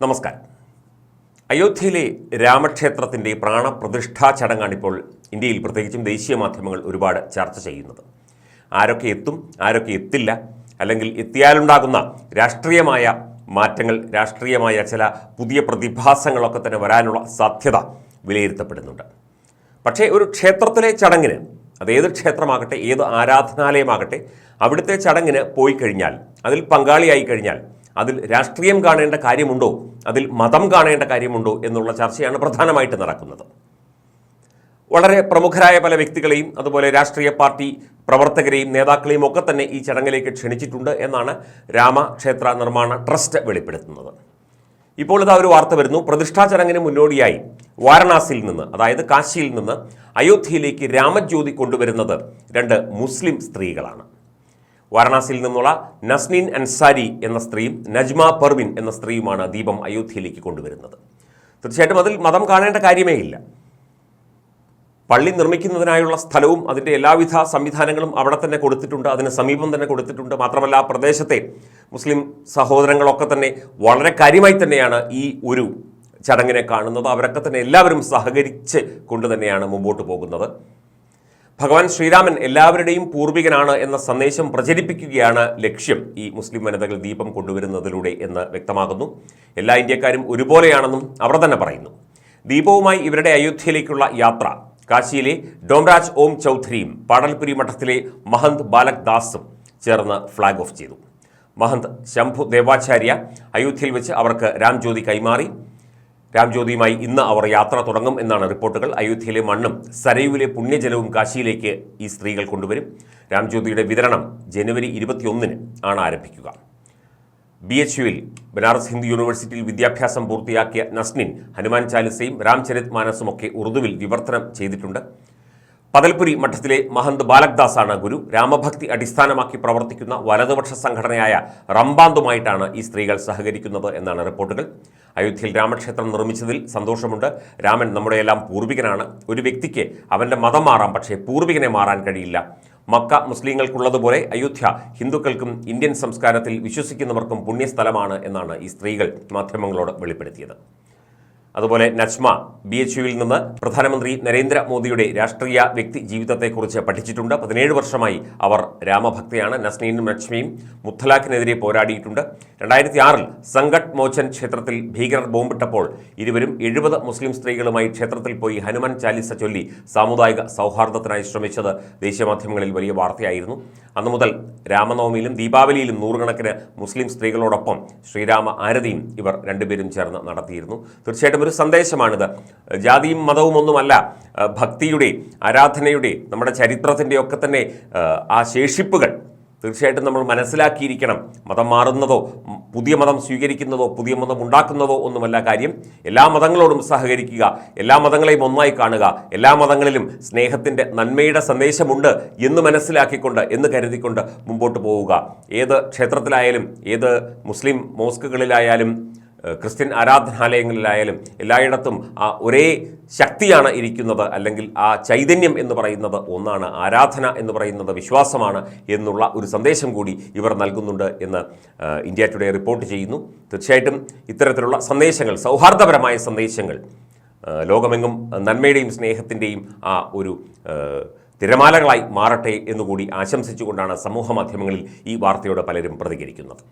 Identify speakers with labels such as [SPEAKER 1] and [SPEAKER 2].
[SPEAKER 1] നമസ്കാരം. അയോധ്യയിലെ രാമക്ഷേത്രത്തിന്റെ പ്രാണപ്രതിഷ്ഠാ ചടങ്ങാണിപ്പോൾ ഇന്ത്യയിൽ പ്രത്യേകിച്ചും ദേശീയ മാധ്യമങ്ങൾ ഒരുപാട് ചർച്ച ചെയ്യുന്നത്. ആരൊക്കെ എത്തും ആരൊക്കെ എത്തില്ല അല്ലെങ്കിൽ എത്തിയാലുണ്ടാകുന്ന രാഷ്ട്രീയമായ മാറ്റങ്ങൾ രാഷ്ട്രീയമായ ചില പുതിയ പ്രതിഭാസങ്ങളൊക്കെ തന്നെ വരാനുള്ള സാധ്യത വിലയിരുത്തപ്പെടുന്നുണ്ട്. പക്ഷേ ഒരു ക്ഷേത്രത്തിലെ ചടങ്ങിന് അതേത് ക്ഷേത്രമാകട്ടെ ഏത് ആരാധനാലയമാകട്ടെ അവിടുത്തെ ചടങ്ങിന് പോയി കഴിഞ്ഞാൽ അതിൽ പങ്കാളിയായി കഴിഞ്ഞാൽ അതിൽ രാഷ്ട്രീയം കാണേണ്ട കാര്യമുണ്ടോ അതിൽ മതം കാണേണ്ട കാര്യമുണ്ടോ എന്നുള്ള ചർച്ചയാണ് പ്രധാനമായിട്ട് നടക്കുന്നത്. വളരെ പ്രമുഖരായ പല വ്യക്തികളെയും അതുപോലെ രാഷ്ട്രീയ പാർട്ടി പ്രവർത്തകരെയും നേതാക്കളെയും ഒക്കെ തന്നെ ഈ ചടങ്ങിലേക്ക് ക്ഷണിച്ചിട്ടുണ്ട് എന്നാണ് രാമക്ഷേത്ര നിർമ്മാണ ട്രസ്റ്റ് വെളിപ്പെടുത്തുന്നത്. ഇപ്പോൾ ഇതാ ഒരു വാർത്ത വരുന്നു. പ്രതിഷ്ഠാ ചടങ്ങിന് മുന്നോടിയായി വാരണാസിയിൽ നിന്ന് അതായത് കാശിയിൽ നിന്ന് അയോധ്യയിലേക്ക് രാമജ്യോതി കൊണ്ടുവരുന്നത് രണ്ട് മുസ്ലിം സ്ത്രീകളാണ്. വാരണാസിയിൽ നിന്നുള്ള നസ്നീൻ അൻസാരി എന്ന സ്ത്രീയും നജ്മ പർവിൻ എന്ന സ്ത്രീയുമാണ് ദീപം അയോധ്യയിലേക്ക് കൊണ്ടുവരുന്നത്. തീർച്ചയായിട്ടും അതിൽ മതം കാണേണ്ട കാര്യമേ ഇല്ല. പള്ളി നിർമ്മിക്കുന്നതിനായുള്ള സ്ഥലവും അതിന്റെ എല്ലാവിധ സംവിധാനങ്ങളും അവിടെ തന്നെ കൊടുത്തിട്ടുണ്ട് അതിന് സമീപം തന്നെ കൊടുത്തിട്ടുണ്ട്. മാത്രമല്ല ആ പ്രദേശത്തെ മുസ്ലിം സഹോദരങ്ങളൊക്കെ തന്നെ വളരെ കാര്യമായി തന്നെയാണ് ഈ ഒരു ചടങ്ങിനെ കാണുന്നത്. അവരൊക്കെ തന്നെ എല്ലാവരും സഹകരിച്ച് കൊണ്ട് തന്നെയാണ് മുമ്പോട്ട് പോകുന്നത്. ഭഗവാൻ ശ്രീരാമൻ എല്ലാവരുടെയും പൂർവികനാണ് എന്ന സന്ദേശം പ്രചരിപ്പിക്കുകയാണ് ലക്ഷ്യം. ഈ മുസ്ലിം വനിതകൾ ദീപം കൊണ്ടുവരുന്നതിലൂടെ എന്ന് വ്യക്തമാകുന്നു എല്ലാ ഇന്ത്യക്കാരും ഒരുപോലെയാണെന്നും അവർ തന്നെ പറയുന്നു. ദീപവുമായി ഇവരുടെ അയോധ്യയിലേക്കുള്ള യാത്ര. കാശിയിലെ ഡോംരാജ് ഓം ചൗധരിയും പാടൽപുരി മഠത്തിലെ മഹന്ത് ബാലക് ദാസും ചേർന്ന് ഫ്ളാഗ് ഓഫ് ചെയ്തു. മഹന്ത് ശംഭു ദേവാചാര്യ അയോധ്യയിൽ വെച്ച് അവർക്ക് രാംജ്യോതി കൈമാറി. രാംജ്യോതിയുമായി ഇന്ന് അവർ യാത്ര തുടങ്ങും എന്നാണ് റിപ്പോർട്ടുകൾ. അയോധ്യയിലെ മണ്ണും സരയുവിലെ പുണ്യജലവും കാശിയിലേക്ക് ഈ സ്ത്രീകൾ കൊണ്ടുവരും. രാംജ്യോതിയുടെ വിതരണം ജനുവരി ഇരുപത്തിയൊന്നിന് ആണ് ആരംഭിക്കുക. ബി എച്ച് യുവിൽ ബനാറസ് ഹിന്ദു യൂണിവേഴ്സിറ്റിയിൽ വിദ്യാഭ്യാസം പൂർത്തിയാക്കിയ നസ്നിൻ ഹനുമാൻ ചാലിസയും രാംചരിത് മാനസും ഒക്കെ ഉറുദുവിൽ വിവർത്തനം ചെയ്തിട്ടുണ്ട്. പതൽപുരി മഠത്തിലെ മഹന്ത് ബാലക്ദാസാണ് ഗുരു. രാമഭക്തി അടിസ്ഥാനമാക്കി പ്രവർത്തിക്കുന്ന വലതുപക്ഷ സംഘടനയായ റംബാന്തുമായിട്ടാണ് ഈ സ്ത്രീകൾ സഹകരിക്കുന്നത് എന്നാണ് റിപ്പോർട്ടുകൾ. അയോധ്യയിൽ രാമക്ഷേത്രം നിർമ്മിച്ചതിൽ സന്തോഷമുണ്ട്. രാമൻ നമ്മുടെയെല്ലാം പൂർവികനാണ്. ഒരു വ്യക്തിക്ക് അവന്റെ മതം മാറാം പക്ഷേ പൂർവികനെ മാറാൻ കഴിയില്ല. മക്ക മുസ്ലിങ്ങൾക്കുള്ളതുപോലെ അയോധ്യ ഹിന്ദുക്കൾക്കും ഇന്ത്യൻ സംസ്കാരത്തിൽ വിശ്വസിക്കുന്നവർക്കും പുണ്യസ്ഥലമാണ് എന്നാണ് ഈ സ്ത്രീകൾ മാധ്യമങ്ങളോട് വെളിപ്പെടുത്തിയത്. അതുപോലെ നജ്മ ബി എച്ച് യുവിൽ നിന്ന് പ്രധാനമന്ത്രി നരേന്ദ്രമോദിയുടെ രാഷ്ട്രീയ വ്യക്തി ജീവിതത്തെക്കുറിച്ച് പഠിച്ചിട്ടുണ്ട്. പതിനേഴ് വർഷമായി അവർ രാമഭക്തയാണ്. നസ്നീനും ലക്ഷ്മിയും മുത്തലാഖിനെതിരെ പോരാടിയിട്ടുണ്ട്. രണ്ടായിരത്തി ആറിൽ സംഗട്ട് മോചൻ ക്ഷേത്രത്തിൽ ഭീകരർ ബോംബിട്ടപ്പോൾ ഇരുവരും എഴുപത് മുസ്ലിം സ്ത്രീകളുമായി ക്ഷേത്രത്തിൽ പോയി ഹനുമാൻ ചാലിസ ചൊല്ലി സാമുദായിക സൗഹാർദ്ദത്തിനായി ശ്രമിച്ചത് ദേശീയ മാധ്യമങ്ങളിൽ വലിയ വാർത്തയായിരുന്നു. അന്നു മുതൽ രാമനവമിയിലും ദീപാവലിയിലും നൂറുകണക്കിന് മുസ്ലിം സ്ത്രീകളോടൊപ്പം ശ്രീരാമ ആരതിയും ഇവർ രണ്ടുപേരും ചേർന്ന് നടത്തിയിരുന്നു. തീർച്ചയായിട്ടും ഒരു സന്ദേശമാണിത്. ജാതിയും മതവും ഒന്നുമല്ല ഭക്തിയുടെ ആരാധനയുടെ നമ്മുടെ ചരിത്രത്തിന്റെ ഒക്കെ തന്നെ ആ ശേഷിപ്പുകൾ. തീർച്ചയായിട്ടും നമ്മൾ മനസ്സിലാക്കിയിരിക്കണം മതം മാറുന്നതോ പുതിയ മതം സ്വീകരിക്കുന്നതോ പുതിയ മതം ഉണ്ടാക്കുന്നതോ ഒന്നുമല്ല കാര്യം. എല്ലാ മതങ്ങളോടും സഹകരിക്കുക എല്ലാ മതങ്ങളെയും ഒന്നായി കാണുക എല്ലാ മതങ്ങളിലും സ്നേഹത്തിന്റെ നന്മയുടെ സന്ദേശമുണ്ട് എന്ന് മനസ്സിലാക്കിക്കൊണ്ട് എന്ന് കരുതിക്കൊണ്ട് മുമ്പോട്ട് പോവുക. ഏത് ക്ഷേത്രത്തിലായാലും ഏത് മുസ്ലിം മോസ്കുകളിലായാലും ക്രിസ്ത്യൻ ആരാധനാലയങ്ങളിലായാലും എല്ലായിടത്തും ആ ഒരേ ശക്തിയാണ് ഇരിക്കുന്നത് അല്ലെങ്കിൽ ആ ചൈതന്യം എന്ന് പറയുന്നത് ഒന്നാണ്. ആരാധന എന്ന് പറയുന്നത് വിശ്വാസമാണ് എന്നുള്ള ഒരു സന്ദേശം കൂടി ഇവർ നൽകുന്നുണ്ട് എന്ന് ഇന്ത്യ ടുഡേ റിപ്പോർട്ട് ചെയ്യുന്നു. തീർച്ചയായിട്ടും ഇത്തരത്തിലുള്ള സന്ദേശങ്ങൾ സൗഹാർദ്ദപരമായ സന്ദേശങ്ങൾ ലോകമെങ്ങും നന്മയുടെയും സ്നേഹത്തിന്റെയും ആ ഒരു തിരമാലകളായി മാറട്ടെ എന്നുകൂടി ആശംസിച്ചുകൊണ്ടാണ് സമൂഹ മാധ്യമങ്ങളിൽ ഈ വാർത്തയോട് പലരും പ്രതികരിക്കുന്നത്.